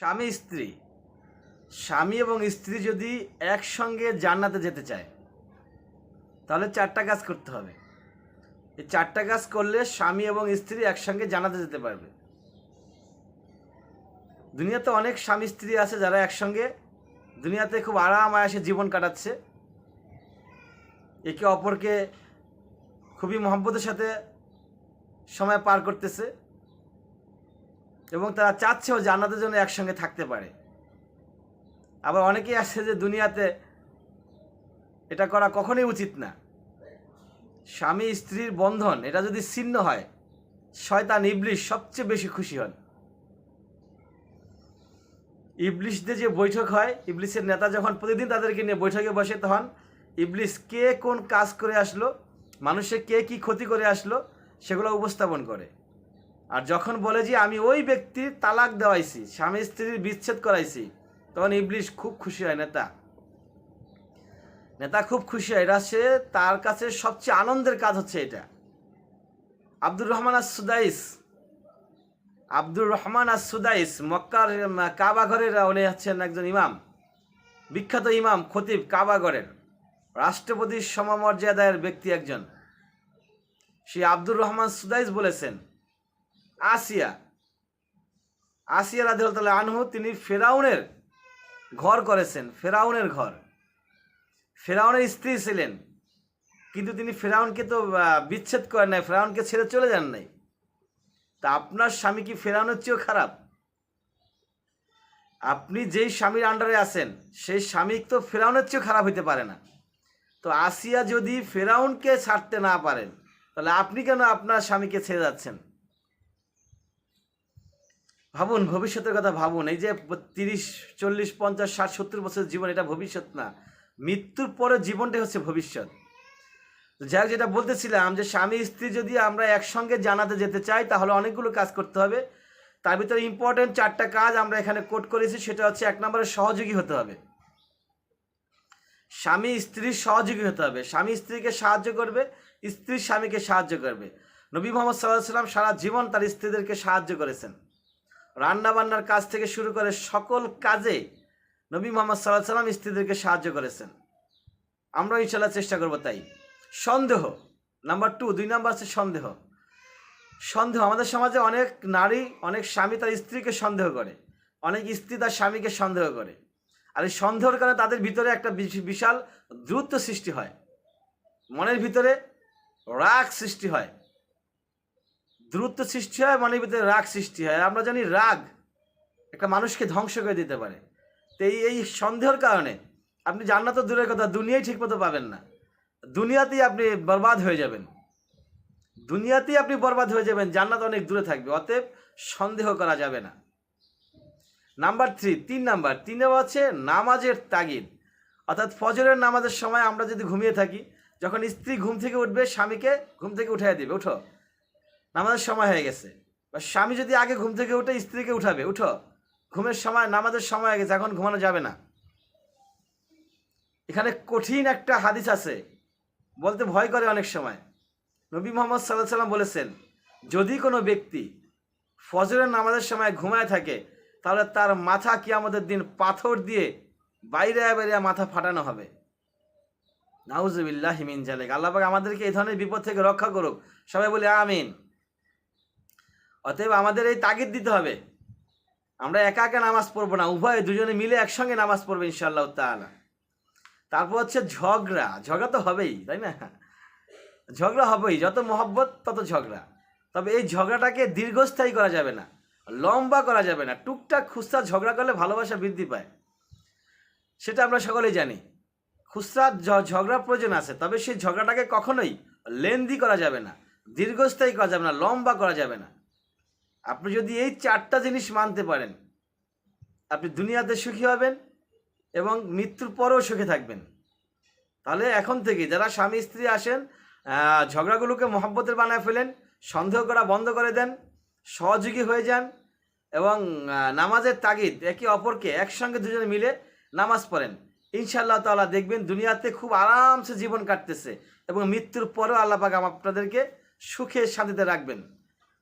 স্বামী, স্ত্রী। স্বামী এবং স্ত্রী যদি একসঙ্গে জান্নাতে যেতে চায়, তাহলে চারটা কাজ করতে হবে। এই চারটা কাজ করলে স্বামী এবং স্ত্রী একসঙ্গে জানাতে যেতে পারবে। দুনিয়াতে অনেক স্বামী, স্ত্রী আছে যারা একসঙ্গে দুনিয়াতে খুব আরাম আয়াসে জীবন কাটাচ্ছে। একে অপরকে খুবই মহব্বতের সাথে সময় পার করতেছে। এবং তারা চাচ্ছেও জান্নাতের জন্য একসঙ্গে থাকতে পারে। আবার অনেকেই আসছে যে দুনিয়াতে এটা করা কখনোই উচিত না। স্বামী স্ত্রীর বন্ধন, এটা যদি ছিন্ন হয়, শয়তান ইবলিশ সবচেয়ে বেশি খুশি হন। ইবলিশদের যে বৈঠক হয়, ইবলিশের নেতা যখন প্রতিদিন তাদেরকে নিয়ে বৈঠকে বসে তখন ইবলিশ কে কোন কাজ করে আসলো, মানুষের কে কি ক্ষতি করে আসলো, সেগুলো উপস্থাপন করে। আর যখন বলে যে আমি ওই ব্যক্তির তালাক দেওয়াইছি, স্বামী স্ত্রীর বিচ্ছেদ করাইছি, তখন ইবলিশ খুব খুশি হয় নেতা। নেতা খুব খুশি হয় এটা সে তার কাছে সবচেয়ে আনন্দের কাজ হচ্ছে এটা। Abdur Rahman As Sudais Abdur Rahman As Sudais মক্কার কাবাঘরের উনি হচ্ছেন একজন ইমাম, বিখ্যাত ইমাম, খতিব কাবাগরের রাষ্ট্রপতির সমমর্যাদার ব্যক্তি একজন। সেই আব্দুর রহমান সুদাইস বলেছেন আসিয়া আসিয়া রাদিয়াল্লাহু আনহু, তিনি ফেরাউনের ঘর করেছেন, ফেরাউনের ঘর। ফেরাউনের স্ত্রী ছিলেন, কিন্তু তিনি ফেরাউনকে তো বিচ্ছেদ করেন নাই, ফেরাউনকে ছেড়ে চলে যান নাই। তা আপনার স্বামী কি ফেরাউনের চেয়েও খারাপ? আপনি যেই স্বামীর আন্ডারে আছেন, সেই স্বামী তো ফেরাউনের চেয়েও খারাপ হইতে পারে না। তো আসিয়া যদি ফেরাউনকে ছাড়তে না পারেন, তাহলে আপনি কেন আপনার স্বামীকে ছেড়ে যাচ্ছেন? ভাবুন, ভবিষ্যতের কথা ভাবুন। এই যে তিরিশ, চল্লিশ, পঞ্চাশ, ষাট, সত্তর বছরের জীবন, এটা ভবিষ্যৎ না। মৃত্যুর পরে জীবনটাই হচ্ছে ভবিষ্যৎ। যাই যেটা বলতেছিলাম যে স্বামী, স্ত্রী যদি আমরা একসঙ্গে জানাতে যেতে চাই, তাহলে অনেকগুলো কাজ করতে হবে। তার ভিতরে ইম্পর্টেন্ট চারটা কাজ আমরা এখানে কোট করেছি, সেটা হচ্ছে এক নম্বরে সহযোগী হতে হবে। স্বামী, স্ত্রীর সহযোগী হতে হবে। স্বামী, স্ত্রীকে সাহায্য করবে, স্ত্রী স্বামীকে সাহায্য করবে। নবী মোহাম্মদ সাল্লাহ সাল্লাম সারা জীবন তার স্ত্রীদেরকে সাহায্য করেছেন। রান্না বান্নার কাজ থেকে শুরু করে সকল কাজে নবী মোহাম্মদ সাল্লাহ সাল্লাম স্ত্রীদেরকে সাহায্য করেছেন। আমরা ইনশাল্লাহ চেষ্টা করব তাই। সন্দেহ, নাম্বার টু দুই নাম্বার হচ্ছে সন্দেহ। সন্দেহ, আমাদের সমাজে অনেক নারী, অনেক স্বামী তার স্ত্রীকে সন্দেহ করে। অনেক স্ত্রী তার স্বামীকে সন্দেহ করে। আর এই সন্দেহের কারণে তাদের ভিতরে একটা বিশ- বিশাল দ্রুত সৃষ্টি হয়। মনের ভিতরে রাগ সৃষ্টি হয়। দূরত্ব সৃষ্টি হয় মনের ভিতরে রাগ সৃষ্টি হয়। আমরা জানি রাগ একটা মানুষকে ধ্বংস করে দিতে পারে। তো এই এই সন্দেহের কারণে আপনি জান্নাত তো দূরের কথা দুনিয়ায় ঠিকমতো পাবেন না। দুনিয়াতেই আপনি বরবাদ হয়ে যাবেন। দুনিয়াতেই আপনি বরবাদ হয়ে যাবেন, জান্নাত অনেক দূরে থাকবে। অতএব সন্দেহ করা যাবে না। নাম্বার থ্রি তিন নাম্বার, তিন হচ্ছে নামাজের তাগিদ। অর্থাৎ ফজরের নামাজের সময় আমরা যদি ঘুমিয়ে থাকি, যখন স্ত্রী ঘুম থেকে উঠবে, স্বামীকে ঘুম থেকে উঠাই দিবে। উঠো। নামাজের সময় হয়ে গেছে। বা স্বামী যদি আগে ঘুম থেকে উঠে স্ত্রীকে উঠাবে, উঠো। ঘুমের সময়, নামাজের সময় হয়ে গেছে এখন ঘুমানো যাবে না। এখানে কঠিন একটা হাদিস আছে, বলতে ভয় করে অনেক সময়। নবী মোহাম্মদ সাল্লাহ সাল্লাম বলেছেন, যদি কোনো ব্যক্তি ফজরের নামাজের সময় ঘুমায় থাকে, তাহলে তার মাথা কি আমাদের দিন পাথর দিয়ে বাইরে বাইরে মাথা ফাটানো হবে। নাউজুবিল্লাহ হিমিন জালেক আল্লাহ আমাদেরকে এই ধরনের বিপদ থেকে রক্ষা করুক। সবাই বলি, আমিন। অতএব আমাদের এই তাগিদ দিতে হবে। আমরা একা একা নামাজ পড়ব না, উভয়ে দুজনে মিলে একসঙ্গে নামাজ পড়ব ইনশাআল্লাহ তাআলা। তারপর হচ্ছে ঝগড়া ঝগড়া তো হবেই, তাই না? ঝগড়া হবেই, যত মহব্বত তত ঝগড়া। তবে এই ঝগড়াটাকে দীর্ঘস্থায়ী করা যাবে না, লম্বা করা যাবে না, টুকটাক খুচরা ঝগড়া করলে ভালোবাসা বৃদ্ধি পায়। সেটা আমরা সকলেই জানি। খুচরা ঝগড়া প্রয়োজন আছে, তবে সেই ঝগড়াটাকে কখনোই লেন্দি করা যাবে না, দীর্ঘস্থায়ী করা যাবে না, লম্বা করা যাবে না। আপনি যদি এই চারটা জিনিস মানতে পারেন, আপনি দুনিয়াতে সুখী হবেন এবং মৃত্যুর পরেও সুখে থাকবেন। তাহলে এখন থেকে যারা স্বামী স্ত্রী আসেন ঝগড়াগুলোকে, মহব্বতের বানায় ফেলেন, সন্দেহ করা বন্ধ করে দেন, সহযোগী হয়ে যান এবং নামাজের তাগিদ একে অপরকে একসঙ্গে দুজনে মিলে নামাজ পড়েন। ইনশাআল্লাহ তাআলা দেখবেন দুনিয়াতে খুব আরামসে জীবন কাটতেছে এবং মৃত্যুর পরেও আল্লাহ পাক আপনাদেরকে সুখে শান্তিতে রাখবেন।